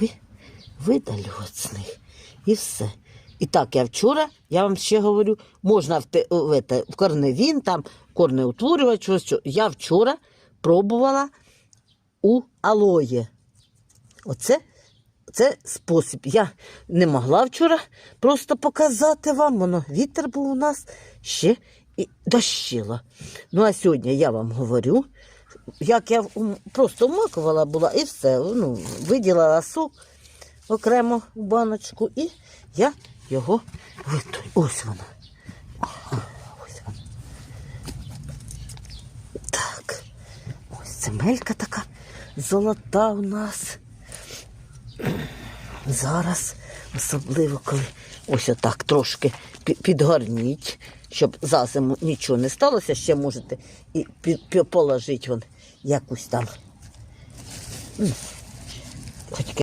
ви, видалю от з них. І все. І так, я вчора, я вам ще говорю, можна в, те, в, те, в корневін, там корнеутворювач, що. Я вчора пробувала у алоє. Оце це спосіб. Я не могла вчора просто показати вам. Воно вітер був у нас ще і дощило. Ну а сьогодні я вам говорю, як я просто вмакувала була і все. Ну, виділила сок окремо в баночку, і я його витую. Ось вона. Ось вона. Так. Ось земелька така золота у нас. Зараз, особливо коли ось отак трошки пі- підгорніть, щоб за зиму нічого не сталося, ще можете і положити вон якусь там.